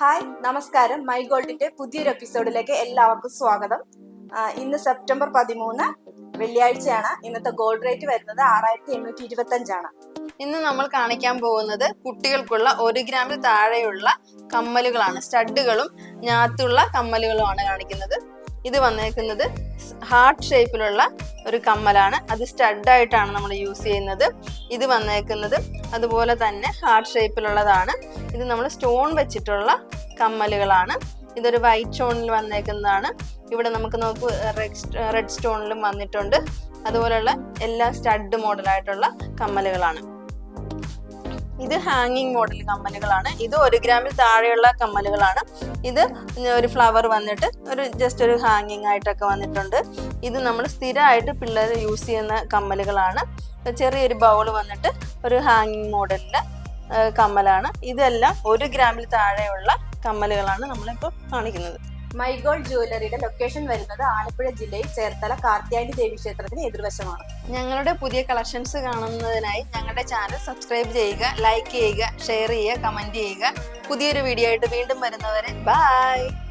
Hi നമസ്കാരം. My ഗോൾഡിന്റെ പുതിയൊരു എപ്പിസോഡിലേക്ക് എല്ലാവർക്കും സ്വാഗതം. ഇന്ന് സെപ്റ്റംബർ പതിമൂന്ന് വെള്ളിയാഴ്ചയാണ്. ഇന്നത്തെ ഗോൾഡ് റേറ്റ് വരുന്നത് ആറായിരത്തി എണ്ണൂറ്റി ഇരുപത്തി അഞ്ചാണ് ഇന്ന് നമ്മൾ കാണിക്കാൻ പോകുന്നത് കുട്ടികൾക്കുള്ള ഒരു ഗ്രാമിൽ താഴെയുള്ള കമ്മലുകളാണ്. സ്റ്റഡുകളും ഞാത്തുള്ള കമ്മലുകളുമാണ് കാണിക്കുന്നത്. ഇത് വന്നേക്കുന്നത് ഹാർട്ട് ഷേപ്പിലുള്ള ഒരു കമ്മലാണ്. അത് സ്റ്റഡായിട്ടാണ് നമ്മൾ യൂസ് ചെയ്യുന്നത്. ഇത് വന്നേക്കുന്നത് അതുപോലെ തന്നെ ഹാർട്ട് ഷേപ്പിലുള്ളതാണ് ഇത് നമ്മൾ സ്റ്റോൺ വെച്ചിട്ടുള്ള കമ്മലുകളാണ്. ഇതൊരു വൈറ്റ് സ്റ്റോണിൽ വന്നേക്കുന്നതാണ്. ഇവിടെ നമുക്ക് നോക്ക് റെഡ് സ്റ്റോണിലും വന്നിട്ടുണ്ട്. അതുപോലെയുള്ള എല്ലാ സ്റ്റഡ് മോഡലായിട്ടുള്ള കമ്മലുകളാണ്. ഇത് ഹാങ്ങിങ് മോഡൽ കമ്മലുകളാണ്. ഇത് ഒരു ഗ്രാമിൽ താഴെയുള്ള കമ്മലുകളാണ്. ഇത് ഒരു ഫ്ലവർ വന്നിട്ട് ഒരു ജസ്റ്റ് ഒരു ഹാങ്ങിങ് ആയിട്ടൊക്കെ വന്നിട്ടുണ്ട്. ഇത് നമ്മൾ സ്ഥിരമായിട്ട് പിള്ളേർ യൂസ് ചെയ്യുന്ന കമ്മലുകളാണ്. ചെറിയൊരു ബൗൾ വന്നിട്ട് ഒരു ഹാങ്ങിങ് മോഡലിൽ കമ്മലാണ്. ഇതെല്ലാം ഒരു ഗ്രാമിൽ താഴെയുള്ള കമ്മലുകളാണ് നമ്മളിപ്പോൾ കാണിക്കുന്നത്. മൈ ഗോൾഡ് ജുവലറിയുടെ ലൊക്കേഷൻ വരുന്നത് ആലപ്പുഴ ജില്ലയിൽ ചേർത്തല കാർത്യായനി ദേവി ക്ഷേത്രത്തിന് എതിർവശമാണ്. ഞങ്ങളുടെ പുതിയ കളക്ഷൻസ് കാണുന്നതിനായി ഞങ്ങളുടെ ചാനൽ സബ്സ്ക്രൈബ് ചെയ്യുക ലൈക്ക് ചെയ്യുക ഷെയർ ചെയ്യുക കമന്റ് ചെയ്യുക. പുതിയൊരു വീഡിയോ ആയിട്ട് വീണ്ടും വരുന്നവരെ ബൈ